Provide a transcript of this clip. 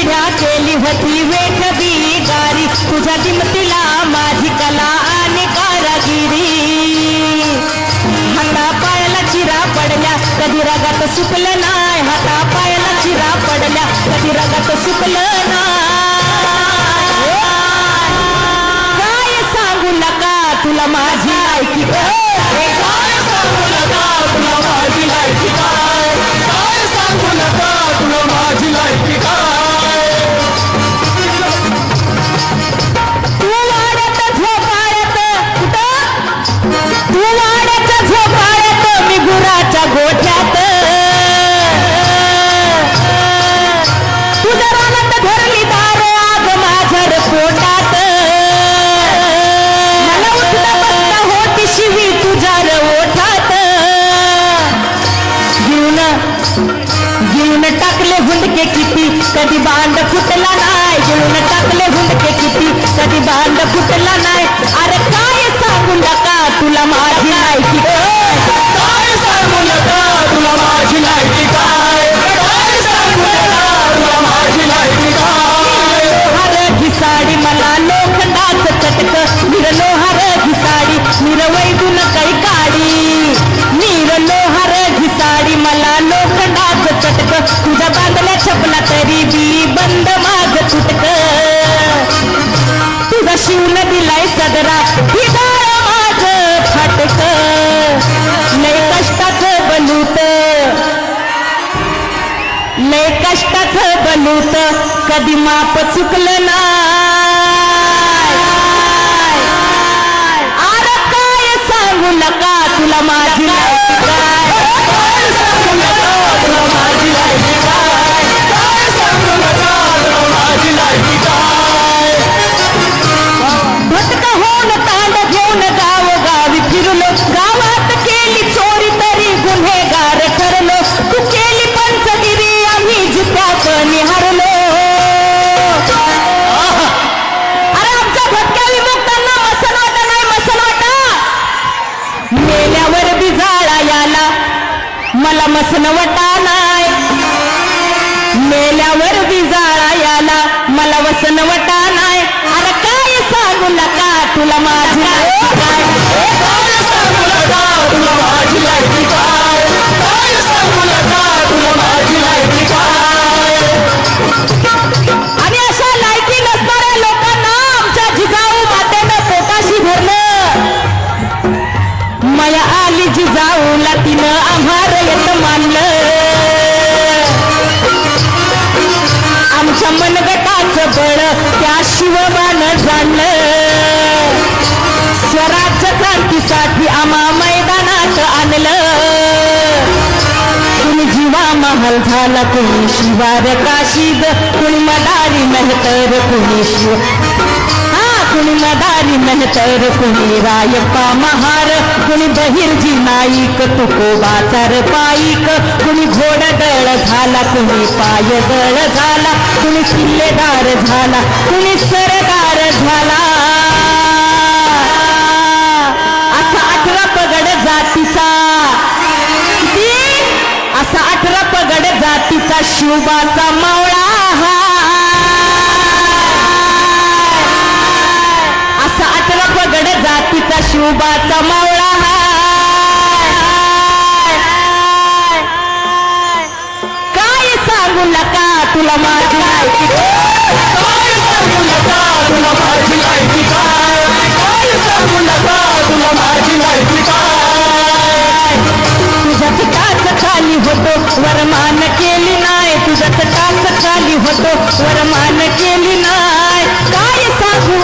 पिढ्या केली होती वेखबी गारी तुझ्या दिमतीला माझी कला आणि कारागिरी. हाता पायाला चिरा पडल्या कधी रगात सुकलं नाही. हाता पायाला चिरा पडल्या कधी रगात सुकलं हुंडके किती? कधी बांड फुटला नाही. घेऊन टाकले हुंडके किती? कधी बांड फुटला नाही. अरे काय सांगू नका तुला माझी माहिती शिवून दिलाय सदरा. हिदाळ माझ फाटक. लय कष्टाच बनूत लय कष्टाच बनूत कधी माप चुकलं ना आर काय सांगू नका तुला माझी मला मसनवटा नाही मेल्यावर बी जाळा याला मला वसनवटा नाही अरे काय सांगू नका तुला माझी मानलं. आमच्या मनगटाचं बळ त्या शिवबान जाणलं स्वराज्य क्रांतीसाठी आम्हा मैदानात आणलं. कुणी जीवा महाल झाला कुणी शिवार काशीद कुणी मदारी मेहतर कुणी शिव. कुणी मदारी नंतर कुणी रायप्पा महार कुणी बहिर्जी नाईक तुकोबाचार पाईक कुणी घोडदळ झाला कुणी पायदळ झाला कुणी किल्लेदार झाला कुणी सरदार झाला. असा अठरा पगड जातीचा. असा अठरा पगड जातीचा शिवबाचा मावळा. शिवबाचा मावळा काय सांगू नका तुला माझी माहिती काय? सांगू नका तुला माझी माहिती काय? सांगू नका तुला माझी माहिती काय? तुझ्या पिकाचं खाली होतो वरमान केली नाही. तुझ्या पिकाचं खाली होतो वरमान केली नाही. काय सांगू?